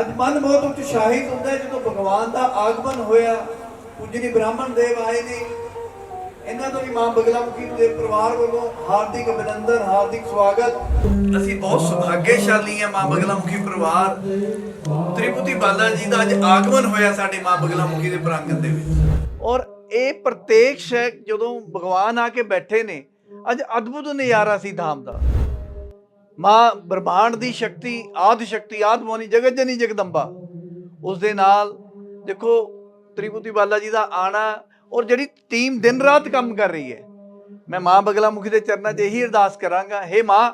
ਅੱਜ ਮਨ ਬਹੁਤ ਉਤਸ਼ਾਹਿਤ ਹੁੰਦਾ ਜਦੋਂ ਭਗਵਾਨ ਦਾ ਆਗਮਨ ਹੋਇਆ, ਪੂਜਨੀ ਬ੍ਰਾਹਮਣ ਦੇਵ ਆਏ ਨੇ। ਇਹਨਾਂ ਤੋਂ ਵੀ ਮਾਂ ਬਗਲਾਮੁਖੀ ਦੇ ਪਰਿਵਾਰ ਵੱਲੋਂ ਹਾਰਦਿਕ ਅਭਿਨੰਦਨ, ਹਾਰਦਿਕ ਸਵਾਗਤ। ਅਸੀਂ ਬਹੁਤ ਸੁਭਾਗਿਆਸ਼ਾਲੀ ਹਾਂ ਮਾਂ ਬਗਲਾਮੁਖੀ ਪਰਿਵਾਰ। ਤ੍ਰਿਪੁਤੀ ਬਾਲਾ ਜੀ ਦਾ ਅੱਜ ਆਗਮਨ ਹੋਇਆ ਸਾਡੇ ਮਾਂ ਬਗਲਾਮੁਖੀ ਦੇ ਪ੍ਰਾਂਗਣ ਦੇ ਵਿੱਚ। ਔਰ ਇਹ ਪ੍ਰਤੇਕ ਹੈ, ਜਦੋਂ ਭਗਵਾਨ ਆ ਕੇ ਬੈਠੇ ਨੇ, ਅੱਜ ਅਦਭੁਤ ਨਜ਼ਾਰਾ ਸੀ ਧਾਮ ਦਾ। ਮਾਂ ਬ੍ਰਹਮਾਂਡ ਦੀ ਸ਼ਕਤੀ, ਆਦਿ ਸ਼ਕਤੀ ਆਦਮੋਨੀ ਜਗਤ ਜਨੀ ਜਗਦੰਬਾ। ਉਸ ਦੇ ਨਾਲ ਦੇਖੋ, ਤ੍ਰਿਪੁਤੀ ਬਾਲਾ ਜੀ ਦਾ ਆਣਾ ਔਰ ਜਿਹੜੀ ਟੀਮ ਦਿਨ ਰਾਤ ਕੰਮ ਕਰ ਰਹੀ ਹੈ। ਮੈਂ ਮਾਂ ਬਗਲਾ ਮੁਖੀ ਦੇ ਚਰਨਾਂ 'ਚ ਇਹੀ ਅਰਦਾਸ ਕਰਾਂਗਾ, ਹੇ ਮਾਂ,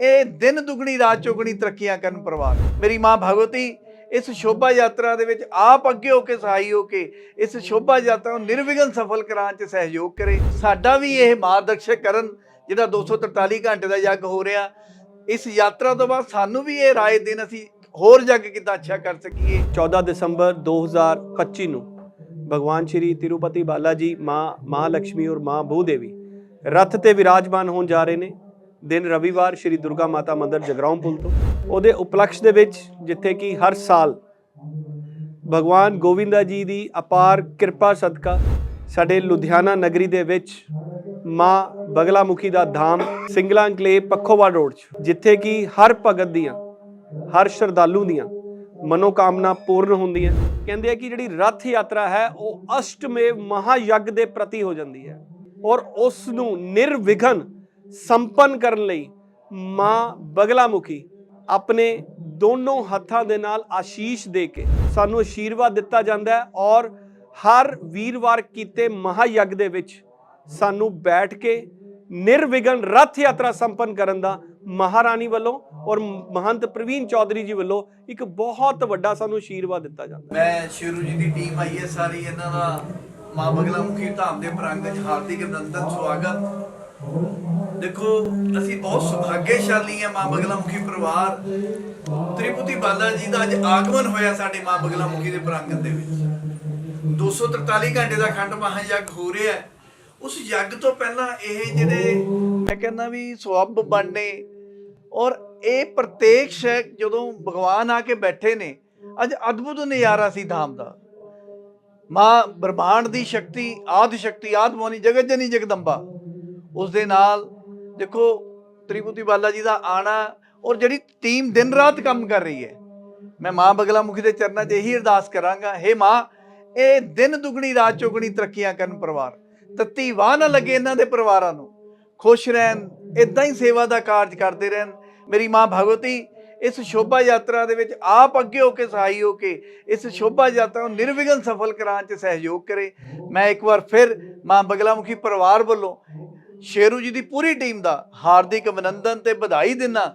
ਇਹ ਦਿਨ ਦੁਗਣੀ, ਰਾਤ ਚੌਗਣੀ ਤਰੱਕੀਆਂ ਕਰਨ ਪਰਿਵਾਰ ਮੇਰੀ ਮਾਂ ਭਗਵਤੀ, ਇਸ ਸ਼ੋਭਾ ਯਾਤਰਾ ਦੇ ਵਿੱਚ ਆਪ ਅੱਗੇ ਹੋ ਕੇ ਸਹਾਈ ਹੋ ਕੇ ਇਸ ਸ਼ੋਭਾ ਯਾਤਰਾ ਨੂੰ ਨਿਰਵਿਘਨ ਸਫਲ ਕਰਾਉਣ 'ਚ ਸਹਿਯੋਗ ਕਰੇ। ਸਾਡਾ ਵੀ ਇਹ ਮਾਰਗਦਰਸ਼ਕ ਕਰਨ, ਜਿਹੜਾ 243 ਘੰਟੇ ਦਾ ਯੱਗ ਹੋ ਰਿਹਾ ਇਸ ਯਾਤਰਾ ਤੋਂ ਬਾਅਦ ਸਾਨੂੰ ਵੀ ਇਹ ਰਾਏ ਦੇਣ ਅਸੀਂ ਹੋਰ ਜੱਗ ਕਿੱਦਾਂ ਅੱਛਾ ਕਰ ਸਕੀਏ? 14 ਦਸੰਬਰ 2025 ਨੂੰ ਭਗਵਾਨ ਸ਼੍ਰੀ ਤਿਰੂਪਤੀ ਬਾਲਾ ਜੀ ਮਾਂ ਮਹਾਲక్ష్ਮੀ ਔਰ ਮਾਂ ਭੂਦੇਵੀ ਰਥ ਤੇ ਵਿਰਾਜਮਾਨ ਹੋਣ ਜਾ ਰਹੇ ਨੇ। ਦਿਨ ਰਵੀਵਾਰ ਸ਼੍ਰੀ ਦੁਰਗਾ ਮਾਤਾ ਮੰਦਿਰ ਜਗਰਾਉਂ ਪੁਲ ਤੋਂ। ਉਹਦੇ ਉਪਲਕਸ਼ ਦੇ ਵਿੱਚ ਜਿੱਥੇ ਕਿ ਹਰ ਸਾਲ ਭਗਵਾਨ ਗੋਵਿੰਦਾ ਜੀ ਦੀ ਅਪਾਰ ਕਿਰਪਾ ਸਦਕਾ ਸਾਡੇ ਲੁਧਿਆਣਾ ਨਗਰੀ ਦੇ ਵਿੱਚ ਮਾਂ ਬਗਲਾਮੁਖੀ ਦਾ ਧਾਮ ਸਿੰਗਲਾ ਅੰਕਲੇਵ ਪੱਖੋਵਾ ਰੋਡ 'ਚ, ਜਿੱਥੇ ਕਿ ਹਰ ਭਗਤ ਦੀਆਂ, ਹਰ ਸ਼ਰਧਾਲੂ ਦੀਆਂ ਮਨੋਕਾਮਨਾ ਪੂਰਨ ਹੁੰਦੀਆਂ। ਕਹਿੰਦੇ ਆ ਕਿ ਜਿਹੜੀ ਰਥ ਯਾਤਰਾ ਹੈ, ਉਹ ਅਸ਼ਟਮੇਵ ਮਹਾਯੱਗ ਦੇ ਪ੍ਰਤੀ ਹੋ ਜਾਂਦੀ ਹੈ ਔਰ ਉਸ ਨੂੰ ਨਿਰਵਿਘਨ ਸੰਪੰਨ ਕਰਨ ਲਈ ਮਾਂ ਬਗਲਾਮੁਖੀ ਆਪਣੇ ਦੋਨੋਂ ਹੱਥਾਂ ਦੇ ਨਾਲ ਆਸ਼ੀਸ਼ ਦੇ ਕੇ ਸਾਨੂੰ ਆਸ਼ੀਰਵਾਦ ਦਿੱਤਾ ਜਾਂਦਾ ਹੈ ਔਰ ਹਰ ਵੀਰਵਾਰ ਕੀਤੇ ਮਹਾਯੱਗ ਦੇ ਵਿੱਚ ਸਾਨੂੰ ਬੈਠ ਕੇ ਨਿਰਵਿਘਨ ਰਥ ਯਾਤਰਾ ਸੰਪੰਨ ਕਰਨ ਦਾ ਮਹਾਰਾਣੀ ਵੱਲੋਂ ਔਰ ਮਹੰਤ ਪ੍ਰਵੀਨ ਚੌਧਰੀ ਜੀ ਵੱਲੋਂ ਇੱਕ ਬਹੁਤ ਵੱਡਾ ਸਾਨੂੰ ਅਸ਼ੀਰਵਾਦ ਦਿੱਤਾ ਜਾਂਦਾ। ਮੈਂ ਸ਼ੇਰੂ ਜੀ ਦੀ ਟੀਮ ਆਈ ਹੈ ਸਾਰੀ, ਇਹਨਾਂ ਦਾ ਮਾਂ ਬਗਲਾ ਮੁਖੀ ਧਾਮ ਦੇ ਪ੍ਰਾਂਗਣ 'ਚ ਹਾਰਦਿਕ ਅਭਿਨੰਦਨ ਸਵਾਗਤ ਦੇਖੋ, ਅਸੀਂ ਬਹੁਤ ਸੁਭਾਗਿਆਸ਼ਾਲੀ ਹਾਂ ਮਾਂ ਬਗਲਾ ਮੁਖੀ ਪਰਿਵਾਰ। ਤ੍ਰਿਪੁਤੀ ਬਾਲਾ ਜੀ ਦਾ ਅੱਜ ਆਗਮਨ ਹੋਇਆ ਸਾਡੇ ਮਾਂ ਬਗਲਾ ਮੁਖੀ ਦੇ ਪ੍ਰਾਂਗਣ ਦੇ ਵਿੱਚ। 243 ਘੰਟੇ ਦਾ ਖੰਡ ਮਹਾਯੱਗ ਹੋ ਰਿਹਾ ਹੈ। ਉਸ ਯੱਗ ਤੋਂ ਪਹਿਲਾਂ ਇਹ ਜਿਹੜੇ ਮੈਂ ਕਹਿੰਦਾ ਵੀ ਸਵੱਬ ਬਣਨੇ ਔਰ ਇਹ ਪ੍ਰਤੇਕ ਹੈ ਜਦੋਂ ਭਗਵਾਨ ਆ ਕੇ ਬੈਠੇ ਨੇ, ਅੱਜ ਅਦਭੁਤ ਨਜ਼ਾਰਾ ਸੀ ਧਾਮ ਦਾ। ਮਾਂ ਬ੍ਰਹਮਾਂਡ ਦੀ ਸ਼ਕਤੀ, ਆਦਿ ਸ਼ਕਤੀ ਆਦਮੋਨੀ ਜਗਤ ਜਨੀ ਜਗਦੰਬਾ, ਉਸ ਦੇ ਨਾਲ ਦੇਖੋ ਤ੍ਰਿਪੁਤੀ ਬਾਲਾ ਜੀ ਦਾ ਆਣਾ ਔਰ ਜਿਹੜੀ ਟੀਮ ਦਿਨ ਰਾਤ ਕੰਮ ਕਰ ਰਹੀ ਹੈ। ਮੈਂ ਮਾਂ ਬਗਲਾ ਮੁਖੀ ਦੇ ਚਰਨਾਂ 'ਚ ਇਹੀ ਅਰਦਾਸ ਕਰਾਂਗਾ हे ਮਾਂ, ਇਹ ਦਿਨ ਦੁਗਣੀ, ਰਾਤ ਚੌਗਣੀ ਤਰੱਕੀਆਂ ਕਰਨ ਪਰਿਵਾਰ। ਤੱਤੀ ਵਾਹ ਨਾ ਲੱਗੇ ਇਹਨਾਂ ਦੇ ਪਰਿਵਾਰਾਂ ਨੂੰ। ਖੁਸ਼ ਰਹਿਣ ਇਦਾਂ ਹੀ ਸੇਵਾ ਦਾ ਕਾਰਜ ਕਰਦੇ ਰਹਿਣ। ਮੇਰੀ ਮਾਂ ਭਗਵਤੀ, ਇਸ ਸ਼ੋਭਾ ਯਾਤਰਾ ਦੇ ਵਿੱਚ ਆਪ ਅੱਗੇ ਹੋ ਕੇ ਸਹਾਈ ਹੋ ਕੇ ਇਸ ਸ਼ੋਭਾ ਯਾਤਰਾ ਨੂੰ ਨਿਰਵਿਘਨ ਸਫਲ ਕਰਾਉਣ 'ਚ ਸਹਿਯੋਗ ਕਰੇ। ਮੈਂ ਇੱਕ ਵਾਰ ਫਿਰ ਮਾਂ ਬਗਲਾਮੁਖੀ ਪਰਿਵਾਰ ਵੱਲੋਂ ਸ਼ੇਰੂ ਜੀ ਦੀ ਪੂਰੀ ਟੀਮ ਦਾ ਹਾਰਦਿਕ ਅਭਿਨੰਦਨ ਤੇ ਵਧਾਈ ਦਿੰਨਾ।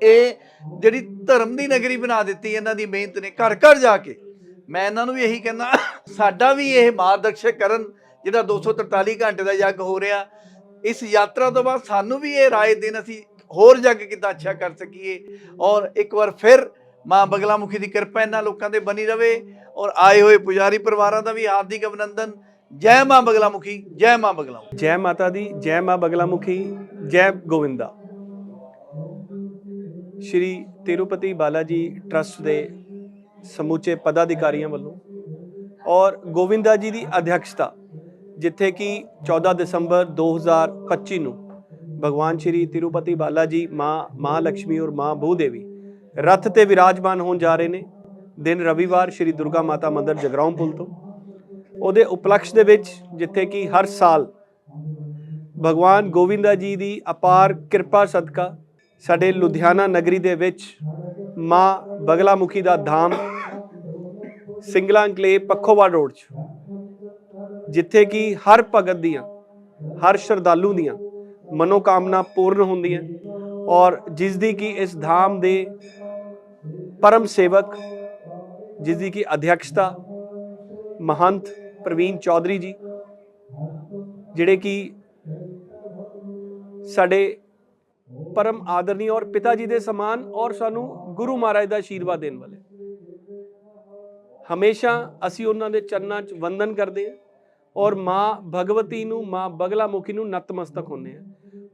ਇਹ ਜਿਹੜੀ ਧਰਮ ਦੀ ਨਗਰੀ ਬਣਾ ਦਿੱਤੀ, ਇਹਨਾਂ ਦੀ ਮਿਹਨਤ ਨੇ ਘਰ ਘਰ ਜਾ ਕੇ। ਮੈਂ ਇਹਨਾਂ ਨੂੰ ਵੀ ਇਹੀ ਕਹਿੰਦਾ, ਸਾਡਾ ਵੀ ਇਹ ਮਾਰਗਦਰਸ਼ਕ ਕਰਨ ਜਿਹੜਾ 243 ਘੰਟੇ ਦਾ ਯੱਗ ਹੋ ਰਿਹਾ। ਇਸ ਯਾਤਰਾ ਤੋਂ ਬਾਅਦ ਸਾਨੂੰ ਵੀ ਇਹ ਰਾਏ ਦੇਣ ਅਸੀਂ ਹੋਰ ਯੱਗ ਕਿੱਦਾਂ ਅੱਛਾ ਕਰ ਸਕੀਏ। ਔਰ ਇੱਕ ਵਾਰ ਫਿਰ ਮਾਂ ਬਗਲਾਮੁਖੀ ਦੀ ਕਿਰਪਾ ਇਹਨਾਂ ਲੋਕਾਂ ਤੇ ਬਣੀ ਰਵੇ ਔਰ ਆਏ ਹੋਏ ਪੁਜਾਰੀ ਪਰਿਵਾਰਾਂ ਦਾ ਵੀ ਹਾਰਦਿਕ ਅਭਿਨੰਦਨ। ਜੈ ਮਾਂ ਬਗਲਾਮੁਖੀ, ਜੈ ਮਾਂ ਬਗਲਾਮੁਖੀ। ਜੈ ਮਾਤਾ ਦੀ, ਜੈ ਮਾਂ ਬਗਲਾਮੁਖੀ, ਜੈ ਗੋਵਿੰਦਾ। ਸ਼੍ਰੀ ਤਿਰੂਪਤੀ ਬਾਲਾ ਜੀ ਟਰਸਟ ਦੇ ਸਮੁੱਚੇ ਪਦਾਧਿਕਾਰੀਆਂ ਵੱਲੋਂ ਔਰ ਗੋਵਿੰਦਾ ਜੀ ਦੀ ਅਧਿਕਸ਼ਤਾ ਜਿੱਥੇ ਕਿ 14 ਦਸੰਬਰ 2025 ਨੂੰ ਭਗਵਾਨ ਸ਼੍ਰੀ ਤਿਰੂਪਤੀ ਬਾਲਾ ਜੀ ਮਾਂ ਮਹਾਲక్ష్ਮੀ ਔਰ ਮਾਂ ਭੂਦੇਵੀ ਰਥ ਤੇ ਵਿਰਾਜਮਾਨ ਹੋਣ ਜਾ ਰਹੇ ਨੇ। ਦਿਨ ਰਵੀਵਾਰ ਸ਼੍ਰੀ ਦੁਰਗਾ ਮਾਤਾ ਮੰਦਿਰ ਜਗਰਾਉਂ ਪੁਲ ਤੋਂ। ਉਹਦੇ ਉਪਲਕਸ਼ ਦੇ ਵਿੱਚ ਜਿੱਥੇ ਕਿ ਹਰ ਸਾਲ ਭਗਵਾਨ ਗੋਵਿੰਦਾ ਜੀ ਦੀ ਅਪਾਰ ਕਿਰਪਾ ਸਦਕਾ ਸਾਡੇ ਲੁਧਿਆਣਾ ਨਗਰੀ ਦੇ ਵਿੱਚ ਮਾਂ ਬਗਲਾਮੁਖੀ ਦਾ ਧਾਮ ਸਿੰਗਲਾ ਅੰਕਲੇਵ ਪੱਖੋਵਾਲ ਰੋਡ 'ਚ ਜਿੱਥੇ ਕਿ ਹਰ ਭਗਤ ਦੀਆਂ, ਹਰ ਸ਼ਰਧਾਲੂ ਦੀਆਂ ਮਨੋਕਾਮਨਾ ਪੂਰਨ ਹੁੰਦੀਆਂ ਔਰ ਜਿਸ ਦੀ ਕਿ ਇਸ ਧਾਮ ਦੇ ਪਰਮ ਸੇਵਕ ਜਿਸ ਦੀ ਕਿ ਅਧਿਕਸ਼ਤਾ ਮਹੰਤ ਪ੍ਰਵੀਨ ਚੌਧਰੀ ਜੀ, ਜਿਹੜੇ ਕਿ ਸਾਡੇ ਪਰਮ ਆਦਰਨੀ ਔਰ ਪਿਤਾ ਜੀ ਦੇ ਸਮਾਨ ਔਰ ਸਾਨੂੰ ਗੁਰੂ ਮਹਾਰਾਜ ਦਾ ਆਸ਼ੀਰਵਾਦ ਦੇਣ ਵਾਲੇ। ਹਮੇਸ਼ਾ ਅਸੀਂ ਉਹਨਾਂ ਦੇ ਚਰਨਾਂ 'ਚ ਵੰਦਨ ਕਰਦੇ ਹਾਂ। ਔਰ ਮਾਂ ਭਗਵਤੀ ਨੂੰ, ਮਾਂ ਬਗਲਾਮੁਖੀ ਨੂੰ ਨਤਮਸਤਕ ਹੁੰਦੇ ਆ।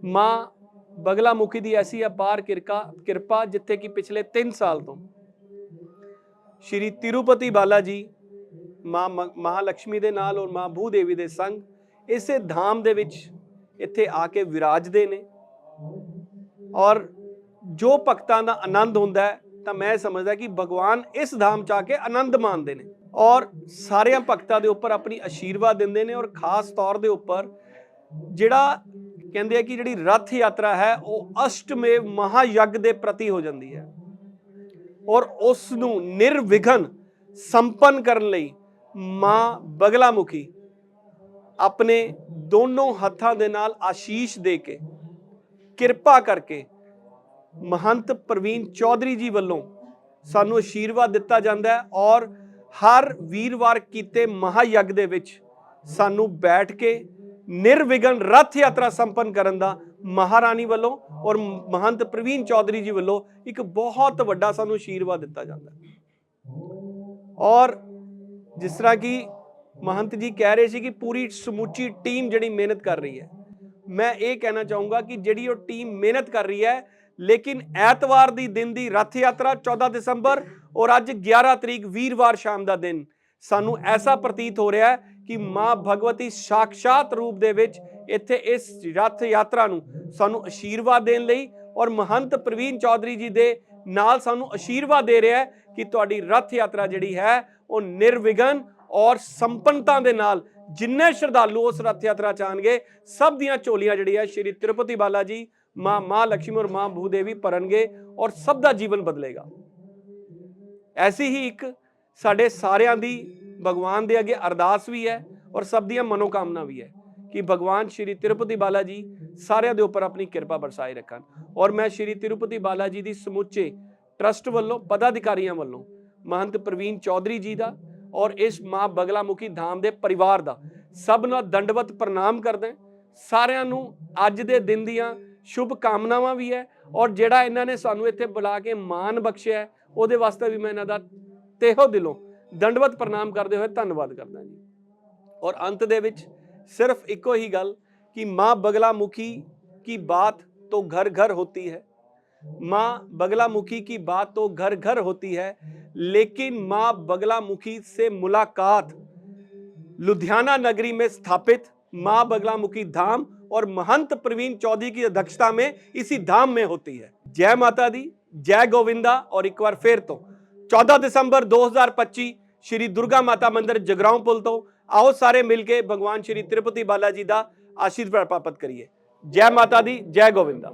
ਮਾਂ ਬਗਲਾਮੁਖੀ ਦੀ ਐਸੀ ਅਪਾਰ ਕਿਰਕਾ, ਕਿਰਪਾ ਜਿੱਥੇ ਕਿ ਪਿਛਲੇ 3 ਸਾਲ ਤੋਂ ਸ਼੍ਰੀ ਤਿਰੂਪਤੀ ਬਾਲਾ ਜੀ ਮਾਂ ਮ- ਮਹਾਲక్ష్ਮੀ ਦੇ ਨਾਲ ਔਰ ਮਾਂ ਭੂ ਦੇਵੀ ਦੇ ਸੰਗ ਇਸੇ ਧਾਮ ਦੇ ਵਿੱਚ ਇੱਥੇ ਆ ਕੇ ਵਿਰਾਜਦੇ ਨੇ। ਔਰ ਜੋ ਭਗਤਾਂ ਦਾ ਆਨੰਦ ਹੁੰਦਾ ਹੈ ਤਾਂ ਮੈਂ ਸਮਝਦਾ ਕਿ ਭਗਵਾਨ ਇਸ ਧਾਮ ਚ ਆ ਕੇ ਆਨੰਦ ਮਾਣਦੇ ਨੇ। ਔਰ ਸਾਰਿਆਂ ਭਗਤਾਂ ਦੇ ਉੱਪਰ ਆਪਣੀ ਆਸ਼ੀਰਵਾਦ ਦਿੰਦੇ ਨੇ ਔਰ ਖਾਸ ਤੌਰ ਦੇ ਉੱਪਰ ਜਿਹੜਾ ਕਹਿੰਦੇ ਆ ਕਿ ਜਿਹੜੀ ਰਥ ਯਾਤਰਾ ਹੈ, ਉਹ ਅਸ਼ਟਮੇਵ ਮਹਾਯੱਗ ਦੇ ਪ੍ਰਤੀ ਹੋ ਜਾਂਦੀ ਹੈ। ਔਰ ਉਸ ਨੂੰ ਨਿਰਵਿਘਨ ਸੰਪੰਨ ਕਰਨ ਲਈ ਮਾਂ ਬਗਲਾਮੁਖੀ ਆਪਣੇ ਦੋਨੋਂ ਹੱਥਾਂ ਦੇ ਨਾਲ ਆਸ਼ੀਸ਼ ਦੇ ਕੇ, ਕਿਰਪਾ ਕਰਕੇ ਮਹੰਤ ਪ੍ਰਵੀਨ ਚੌਧਰੀ ਜੀ ਵੱਲੋਂ ਸਾਨੂੰ ਆਸ਼ੀਰਵਾਦ ਦਿੱਤਾ ਜਾਂਦਾ ਹੈ ਔਰ ਹਰ ਵੀਰਵਾਰ ਕੀਤੇ ਮਹਾਯੱਗ ਦੇ ਵਿੱਚ ਸਾਨੂੰ ਬੈਠ ਕੇ ਨਿਰਵਿਘਨ ਰਥ ਯਾਤਰਾ ਸੰਪੰਨ ਕਰਨ ਦਾ ਮਹਾਰਾਣੀ ਵੱਲੋਂ ਔਰ ਮਹੰਤ ਪ੍ਰਵੀਨ ਚੌਧਰੀ ਜੀ ਵੱਲੋਂ ਇੱਕ ਬਹੁਤ ਵੱਡਾ ਸਾਨੂੰ ਆਸ਼ੀਰਵਾਦ ਦਿੱਤਾ ਜਾਂਦਾ ਔਰ ਜਿਸ ਤਰ੍ਹਾਂ ਕਿ ਮਹੰਤ ਜੀ ਕਹਿ ਰਹੇ ਸੀ ਕਿ ਪੂਰੀ ਸਮੁੱਚੀ ਟੀਮ ਜਿਹੜੀ ਮਿਹਨਤ ਕਰ ਰਹੀ ਹੈ, ਮੈਂ ਇਹ ਕਹਿਣਾ ਚਾਹੂੰਗਾ ਕਿ ਜਿਹੜੀ ਉਹ ਟੀਮ ਮਿਹਨਤ ਕਰ ਰਹੀ ਹੈ ਲੇਕਿਨ ਐਤਵਾਰ ਦੀ ਦਿਨ ਦੀ ਰਥ ਯਾਤਰਾ 14 ਦਸੰਬਰ ਔਰ ਅੱਜ 11 ਤਰੀਕ ਵੀਰਵਾਰ ਸ਼ਾਮ ਦਾ ਦਿਨ। ਸਾਨੂੰ ਐਸਾ ਪ੍ਰਤੀਤ ਹੋ ਰਿਹਾ ਹੈ ਕਿ ਮਾਂ ਭਗਵਤੀ ਸਾਖਸ਼ਾਤ ਰੂਪ ਦੇ ਵਿੱਚ ਇੱਥੇ ਇਸ ਰਥ ਯਾਤਰਾ ਨੂੰ ਸਾਨੂੰ ਆਸ਼ੀਰਵਾਦ ਦੇਣ ਲਈ ਔਰ ਮਹੰਤ ਪ੍ਰਵੀਨ ਚੌਧਰੀ ਜੀ ਦੇ ਨਾਲ ਸਾਨੂੰ ਆਸ਼ੀਰਵਾਦ ਦੇ ਰਿਹਾ ਹੈ ਕਿ ਤੁਹਾਡੀ ਰਥ ਯਾਤਰਾ ਜਿਹੜੀ ਹੈ ਉਹ ਨਿਰਵਿਘਨ ਔਰ ਸੰਪੰਨਤਾ ਦੇ ਨਾਲ ਜਿੰਨੇ ਸ਼ਰਧਾਲੂ ਉਸ ਰਥ ਯਾਤਰਾ ਚ ਆਉਣਗੇ, ਸਭ ਦੀਆਂ ਝੋਲੀਆਂ ਜਿਹੜੀ ਹੈ, ਸ਼੍ਰੀ ਤਿਰੂਪਤੀ ਬਾਲਾ ਜੀ ਮਾਂ ਮਾਂ ਲక్ష్ਮੀ ਔਰ ਮਾਂ ਭੂਦੇਵੀ ਭਰਨਗੇ ਔਰ ਸਭ ਦਾ ਜੀਵਨ ਬਦਲੇਗਾ। ਐਸੀ ਹੀ ਇੱਕ ਸਾਡੇ ਸਾਰਿਆਂ ਦੀ ਭਗਵਾਨ ਦੇ ਅੱਗੇ ਅਰਦਾਸ ਵੀ ਹੈ ਔਰ ਸਭ ਦੀਆਂ ਮਨੋਕਾਮਨਾ ਵੀ ਹੈ ਕਿ ਭਗਵਾਨ ਸ਼੍ਰੀ ਤਿਰੂਪਤੀ ਬਾਲਾ ਜੀ ਸਾਰਿਆਂ ਦੇ ਉੱਪਰ ਆਪਣੀ ਕਿਰਪਾ ਬਰਸਾਏ ਰੱਖਣ। ਔਰ ਮੈਂ ਸ਼੍ਰੀ ਤਿਰੂਪਤੀ ਬਾਲਾ ਜੀ ਦੀ ਸਮੁੱਚੇ ਟਰਸਟ ਵੱਲੋਂ, ਪਦਾਧਿਕਾਰੀਆਂ ਵੱਲੋਂ, ਮਹੰਤ ਪ੍ਰਵੀਨ ਚੌਧਰੀ ਜੀ ਦਾ ਔਰ ਇਸ ਮਾਂ ਬਗਲਾਮੁਖੀ ਧਾਮ ਦੇ ਪਰਿਵਾਰ ਦਾ ਸਭ ਨੂੰ ਦੰਡਵਤ ਪ੍ਰਣਾਮ ਕਰਦਾ ਸਾਰਿਆਂ ਨੂੰ ਅੱਜ ਦੇ ਦਿਨ ਦੀਆਂ ਸ਼ੁਭ ਕਾਮਨਾਵਾਂ ਵੀ ਹੈ ਔਰ ਜਿਹੜਾ ਇਹਨਾਂ ਨੇ ਸਾਨੂੰ ਇੱਥੇ ਬੁਲਾ ਕੇ ਮਾਣ ਬਖਸ਼ਿਆ ਹੈ, ਉਹਦੇ ਵਾਸਤੇ ਵੀ ਮੈਂ ਇਹਨਾਂ ਦਾ ਤਹਿਓ ਦਿਲੋਂ ਦੰਡਵਤ ਪ੍ਰਣਾਮ ਕਰਦੇ ਹੋਏ ਧੰਨਵਾਦ ਕਰਦਾ ਜੀ ਔਰ ਅੰਤ ਦੇ ਵਿੱਚ ਸਿਰਫ ਇੱਕੋ ਹੀ ਗੱਲ ਕਿ ਮਾਂ ਬਗਲਾਮੁਖੀ की बात तो घर घर होती है माँ बगलामुखी की बात तो घर घर होती है लेकिन माँ बगलामुखी से मुलाकात लुधियाना नगरी में स्थापित माँ बगलामुखी धाम और महंत प्रवीण चौधरी की अध्यक्षता में इसी धाम में होती है। जय माता दी जय गोविंदा और एक बार फिर तो 14 दिसंबर 2025 श्री दुर्गा माता मंदिर जगराओं पुल तो आओ सारे मिलके भगवान श्री तिरुपति बालाजी का आशीर्वाद प्राप्त करिए। जय माता दी जय गोविंदा।